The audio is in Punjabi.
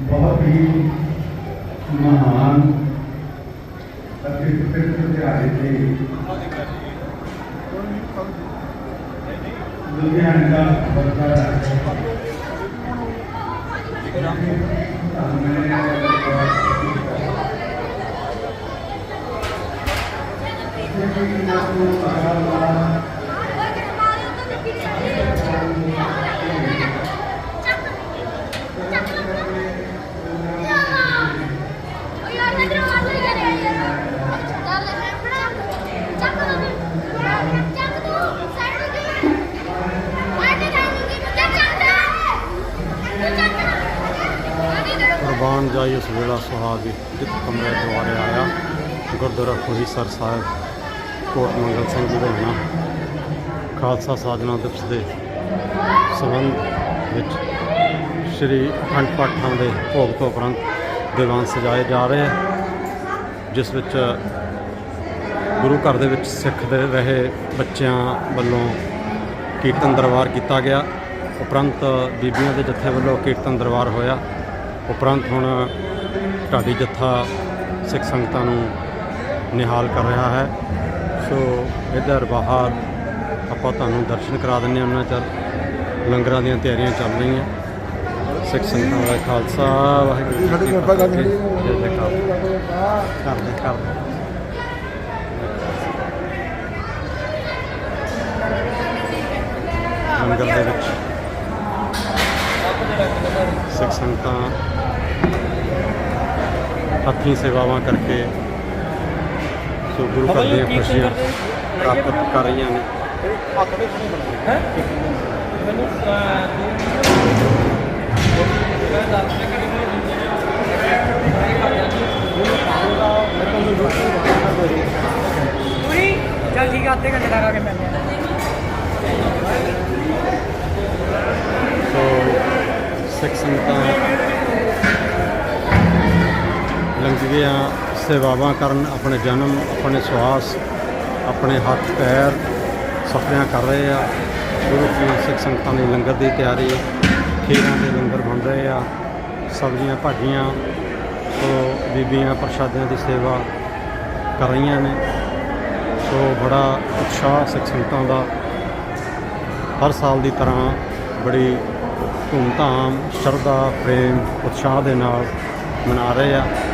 ਬਹੁਤ ਹੀ ਮਹਾਨ ਅਤੇ ਪਵਿੱਤਰ ਦਿਹਾੜੇ ਤੇ ਲੁਧਿਆਣੇ ਦਾ ਵਰਕਰ ਕੁਰਬਾਨ ਜਾਈ ਉਸ ਵੇਲਾ ਸੁਹਾਗੀ ਜਿਤ ਕਮਰੇ ਦੁਆਰੇ ਆਇਆ। ਗੁਰਦੁਆਰਾ ਖੋਹੀਸਰ ਸਾਹਿਬ ਕੋਟ ਮੰਗਲ ਸਿੰਘ ਜੀ ਦੇ ਹੋਣਾ। ਖਾਲਸਾ ਸਾਜਨਾ ਦਿਵਸ ਦੇ ਸੰਬੰਧ ਵਿੱਚ ਸ਼੍ਰੀ ਅਖੰਡ ਪਾਠਾਂ ਦੇ ਭੋਗ ਤੋਂ ਉਪਰੰਤ ਦੀਵਾਨ ਸਜਾਏ ਜਾ ਰਹੇ ਜਿਸ ਵਿੱਚ ਗੁਰੂ ਘਰ ਦੇ ਵਿੱਚ ਸਿੱਖ ਦੇ ਰਹੇ ਬੱਚਿਆਂ ਵੱਲੋਂ ਕੀਰਤਨ ਦਰਬਾਰ ਕੀਤਾ ਗਿਆ। ਉਪਰੰਤ ਬੀਬੀਆਂ ਦੇ ਜਥੇ ਵੱਲੋਂ ਕੀਰਤਨ ਦਰਬਾਰ ਹੋਇਆ। ਉਪਰੰਤ ਹੁਣ ਢਾਡੀ ਜੱਥਾ ਸਿੱਖ ਸੰਗਤਾਂ ਨੂੰ ਨਿਹਾਲ ਕਰ ਰਿਹਾ ਹੈ। ਸੋ ਇੱਧਰ ਬਾਹਰ ਆਪਾਂ ਤੁਹਾਨੂੰ ਦਰਸ਼ਨ ਕਰਾ ਦਿੰਦੇ ਹਾਂ ਉਹਨਾਂ ਚਿਰ ਲੰਗਰਾਂ ਦੀਆਂ ਤਿਆਰੀਆਂ ਚੱਲ ਰਹੀਆਂ। ਸਿੱਖ ਸੰਗਤਾਂ ਦਾ ਖਾਲਸਾ ਵਾਹਿਗੁਰੂ ਜੀ ਕੀ ਫਤਿਹ। ਜੈ ਜੈਕਾਰ ਕਰਦੇ ਕਰਦੇ। ਲੰਗਰ ਦੇ ਵਿੱਚ। ਸਿੱਖ ਸੰਗਤਾਂ ਹੱਥੀਂ ਸੇਵਾਵਾਂ ਕਰਕੇ ਸੋ ਗੁਰੂ ਘਰ ਦੀਆਂ ਖੁਸ਼ੀਆਂ ਪ੍ਰਾਪਤ ਕਰ ਰਹੀਆਂ ਨੇ ਪੂਰੀ ਚੱਲ ਠੀਕ ਆ ਅੱਧੇ ਘੰਟੇ ਤੱਕ ਆ ਕੇ ਮਿਲਦੇ ਆ ਸੋ ਸਿੱਖ ਸੰਗਤਾਂ ਲੰਗੀਆਂ ਸੇਵਾਵਾਂ ਕਰਨ, ਆਪਣੇ ਜਨਮ, ਆਪਣੇ ਸਵਾਸ, ਆਪਣੇ ਹੱਥ, ਪੈਰ ਸਫਰਿਆਂ ਕਰ ਰਹੇ ਆ। ਗੁਰੂ ਕੀ ਸਿੱਖ ਸੰਗਤਾਂ ਦੀ ਲੰਗਰ ਦੀ ਤਿਆਰੀ, ਖੀਰਾਂ ਦੇ ਲੰਗਰ ਬਣ ਰਹੇ ਆ, ਸਬਜ਼ੀਆਂ ਭਾਜੀਆਂ, ਸੋ ਬੀਬੀਆਂ ਪ੍ਰਸ਼ਾਦਿਆਂ ਦੀ ਸੇਵਾ ਕਰ ਰਹੀਆਂ ਨੇ। ਸੋ ਬੜਾ ਉਤਸ਼ਾਹ ਸਿੱਖ ਸੰਗਤਾਂ ਦਾ ਹਰ ਸਾਲ ਦੀ ਤਰ੍ਹਾਂ ਬੜੀ ਧੂਮਧਾਮ ਸ਼ਰਧਾ ਪ੍ਰੇਮ ਉਤਸ਼ਾਹ ਦੇ ਨਾਲ ਮਨਾ ਰਹੇ ਆ।